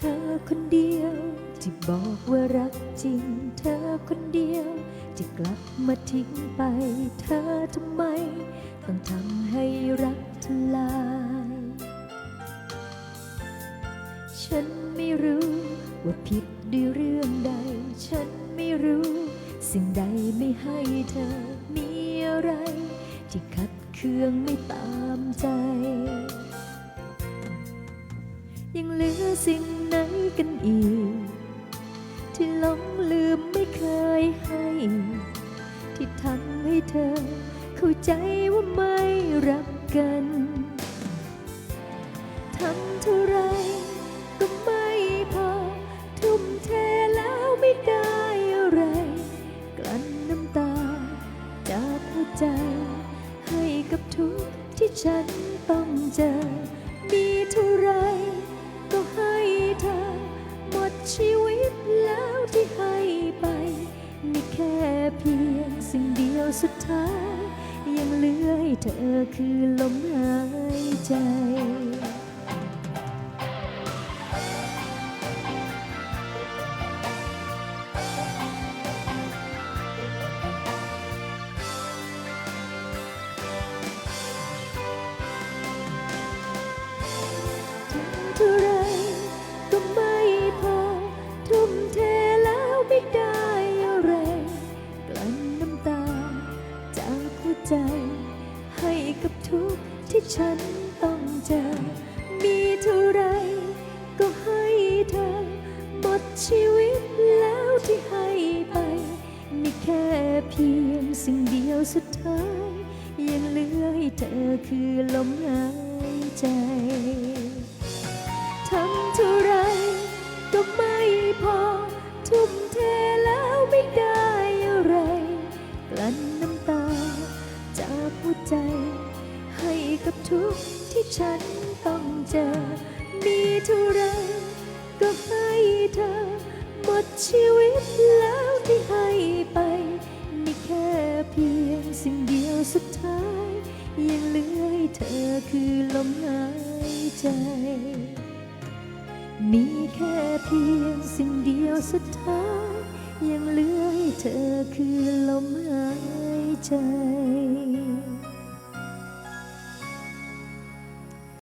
เธอคนเดียวที่บอกว่ารักจริง เธอคนเดียวที่กลับมาทิ้งไป เธอทำไม ต้องทำให้รักทลาย ฉันไม่รู้ว่าผิดด้วยเรื่องใด ฉันไม่รู้ สิ่งใดไม่ให้เธอมีอะไร ที่ขัดเคืองไม่ตามใจ ยังเหลือสิ่งไหนกันอีก ที่หลงลืมไม่เคยให้ ที่ทำให้เธอ เข้าใจว่าไม่รักกันทำเท่าไรก็ไม่พอ ทุ่มเทแล้วไม่ได้อะไร กลั้นน้ำตา จากหัวใจ ให้กับทุกที่ฉันต้องเจอ มีเท่าไร เพียงสิ่งเดียวสุดท้าย ยังเหลือให้เธอคือลมหายใจ ใจ ให้กับทุกที่ฉันต้องเจอ มีเท่าไรก็ให้เธอ หมดชีวิตแล้วที่ให้ไปมีแค่เพียงสิ่งเดียวสุดท้าย ยังเหลือให้เธอคือลมหายใจทำเท่าไรก็ไม่พอ ทุ่มเทแล้วไม่ได้อะไร กลั้นน้ำตา จากหัวใจ ให้กับทุกที่ฉันต้องเจอ มีเท่าไรก็ให้เธอ หมดชีวิตแล้วที่ให้ไป มีแค่เพียงสิ่งเดียวสุดท้าย ยังเหลือให้เธอคือลมหายใจ มีแค่เพียงสิ่งเดียวสุดท้าย ยังเหลือให้เธอคือลมหาย ใจ